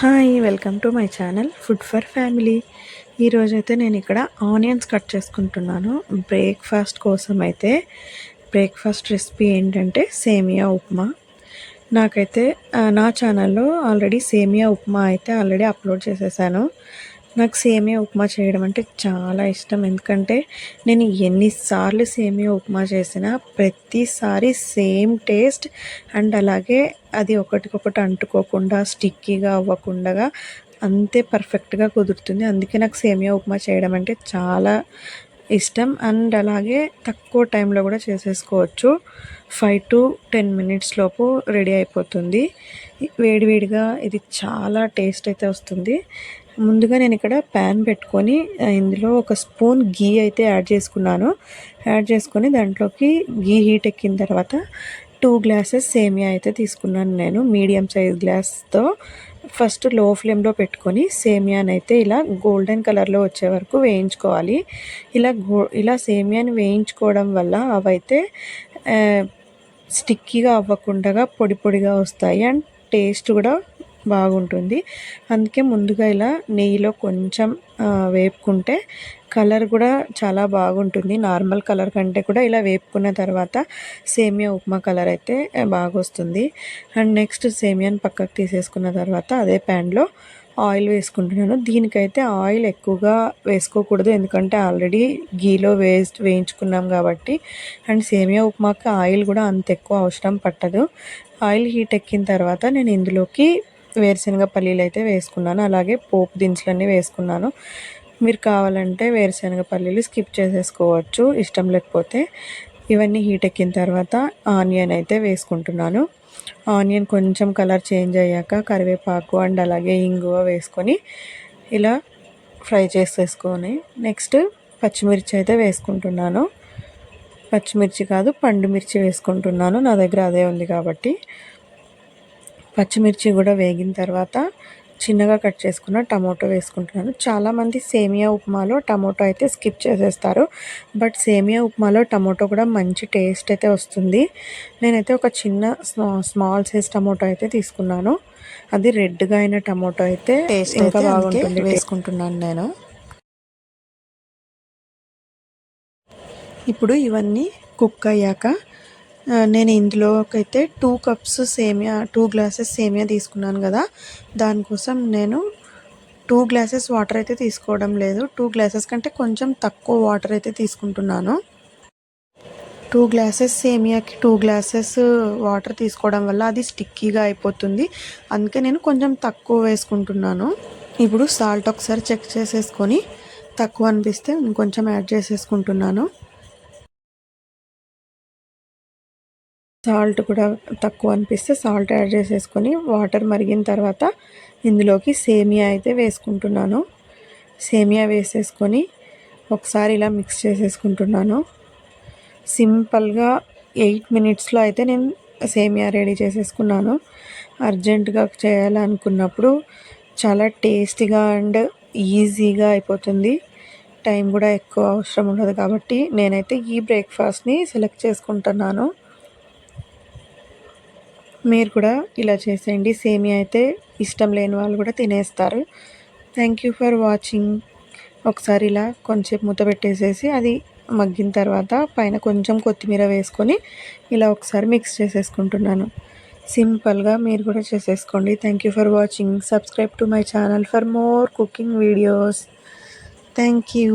Hi welcome to my channel food for family ఈరోజైతే నేను ఇక్కడ ఆనియన్స్ కట్ చేసుకుంటున్నాను. బ్రేక్ఫాస్ట్ కోసం అయితే బ్రేక్ఫాస్ట్ రెసిపీ ఏంటంటే సేమియా ఉప్మా. నాకైతే నా ఛానల్లో ఆల్రెడీ సేమియా ఉప్మా అయితే ఆల్రెడీ అప్లోడ్ చేసేసాను. నాకు సేమియా ఉప్మా చేయడం అంటే చాలా ఇష్టం. ఎందుకంటే నేను ఎన్నిసార్లు సేమియా ఉప్మా చేసినా ప్రతిసారి సేమ్ టేస్ట్ అండ్ అలాగే అది ఒకటికొకటి అంటుకోకుండా స్టిక్కీగా అవ్వకుండా అంతే పర్ఫెక్ట్గా కుదురుతుంది. అందుకే నాకు సేమియా ఉప్మా చేయడం అంటే చాలా ఇష్టం. అండ్ అలాగే తక్కువ టైంలో కూడా చేసేసుకోవచ్చు. ఫైవ్ టు టెన్ మినిట్స్ లోపు రెడీ అయిపోతుంది. వేడివేడిగా ఇది చాలా టేస్ట్ అయితే వస్తుంది. ముందుగా నేను ఇక్కడ ప్యాన్ పెట్టుకొని ఇందులో ఒక స్పూన్ గీ అయితే యాడ్ చేసుకున్నాను. యాడ్ చేసుకొని దాంట్లోకి గీ హీట్ ఎక్కిన తర్వాత టూ గ్లాసెస్ సేమియా అయితే తీసుకున్నాను నేను మీడియం సైజ్ గ్లాస్తో. ఫస్ట్లో ఫ్లేమ్లో పెట్టుకొని సేమియాని అయితే ఇలా గోల్డెన్ కలర్లో వచ్చే వరకు వేయించుకోవాలి. ఇలా గో ఇలా సేమియాని వేయించుకోవడం వల్ల అవైతే స్టిక్కీగా అవ్వకుండా పొడి పొడిగా వస్తాయి. అండ్ టేస్ట్ కూడా బాగుంటుంది. అందుకే ముందుగా ఇలా నెయ్యిలో కొంచెం వేపుకుంటే కలర్ కూడా చాలా బాగుంటుంది. నార్మల్ కలర్ కంటే కూడా ఇలా వేపుకున్న తర్వాత సేమియా ఉప్మా కలర్ అయితే బాగా వస్తుంది అండ్ నెక్స్ట్ సేమియాని పక్కకు తీసేసుకున్న తర్వాత అదే ప్యాన్లో ఆయిల్ వేసుకుంటున్నాను. దీనికైతే ఆయిల్ ఎక్కువగా వేసుకోకూడదు. ఎందుకంటే ఆల్రెడీ గీలో వేస్ట్ వేయించుకున్నాం కాబట్టి. అండ్ సేమియా ఉప్మాకి ఆయిల్ కూడా అంత ఎక్కువ అవసరం పట్టదు. ఆయిల్ హీట్ ఎక్కిన తర్వాత నేను ఇందులోకి వేరుశనగ పల్లీలు అయితే వేసుకున్నాను. అలాగే పోపు దినుసులన్నీ వేసుకున్నాను. మీరు కావాలంటే వేరుశనగ పల్లీలు స్కిప్ చేసేసుకోవచ్చు. ఇష్టం లేకపోతే ఇవన్నీ హీట్ ఎక్కిన తర్వాత ఆనియన్ అయితే వేసుకుంటున్నాను. ఆనియన్ కొంచెం కలర్ చేంజ్ అయ్యాక కరివేపాకు అండ్ అలాగే ఇంగువ వేసుకొని ఇలా ఫ్రై చేసేసుకొని నెక్స్ట్ పచ్చిమిర్చి అయితే వేసుకుంటున్నాను. పచ్చిమిర్చి కాదు పండు మిర్చి వేసుకుంటున్నాను. నా దగ్గర అదే ఉంది కాబట్టి. పచ్చిమిర్చి కూడా వేగిన తర్వాత చిన్నగా కట్ చేసుకున్న టమోటో వేసుకుంటున్నాను. చాలామంది సేమియా ఉప్మాలో టమోటో అయితే స్కిప్ చేసేస్తారు. బట్ సేమియా ఉప్మాలో టమోటో కూడా మంచి టేస్ట్ అయితే వస్తుంది. నేనైతే ఒక చిన్న స్మాల్ సైజ్ టమోటో అయితే తీసుకున్నాను. అది రెడ్గా అయిన టమోటో అయితే ఇంకా బాగుంటుంది. వేసుకుంటున్నాను నేను. ఇప్పుడు ఇవన్నీ కుక్ అయ్యాక నేను ఇందులోకైతే టూ కప్స్ సేమియా టూ గ్లాసెస్ సేమియా తీసుకున్నాను కదా. దానికోసం నేను టూ గ్లాసెస్ వాటర్ అయితే తీసుకోవడం లేదు. టూ గ్లాసెస్ కంటే కొంచెం తక్కువ వాటర్ అయితే తీసుకుంటున్నాను. టూ గ్లాసెస్ సేమియాకి టూ గ్లాసెస్ వాటర్ తీసుకోవడం వల్ల అది స్టిక్కీగా అయిపోతుంది. అందుకే నేను కొంచెం తక్కువ వేసుకుంటున్నాను. ఇప్పుడు సాల్ట్ ఒకసారి చెక్ చేసేసుకొని తక్కువ అనిపిస్తే కొంచెం యాడ్ చేసేసుకుంటున్నాను. సాల్ట్ కూడా తక్కువ అనిపిస్తే సాల్ట్ యాడ్ చేసేసుకొని వాటర్ మరిగిన తర్వాత ఇందులోకి సేమియా అయితే వేసుకుంటున్నాను. సేమియా వేసేసుకొని ఒకసారి ఇలా మిక్స్ చేసేసుకుంటున్నాను. సింపుల్గా ఎయిట్ మినిట్స్లో అయితే నేను సేమియా రెడీ చేసేసుకున్నాను. అర్జెంటుగా చేయాలనుకున్నప్పుడు చాలా టేస్టీగా అండ్ ఈజీగా అయిపోతుంది. టైం కూడా ఎక్కువ అవసరం ఉండదు కాబట్టి నేనైతే ఈ బ్రేక్ఫాస్ట్ని సెలెక్ట్ చేసుకుంటున్నాను. మీరు కూడా ఇలా చేసేయండి. సేమియా అయితే ఇష్టం లేని వాళ్ళు కూడా తినేస్తారు. థ్యాంక్ యూ ఫర్ వాచింగ్ ఒకసారి ఇలా కొంచెం మూత పెట్టేసేసి అది మగ్గిన తర్వాత పైన కొంచెం కొత్తిమీర వేసుకొని ఇలా ఒకసారి మిక్స్ చేసేసుకుంటున్నాను. సింపుల్గా మీరు కూడా చేసేసుకోండి. Thank you for watching subscribe to my channel for more cooking videos thank you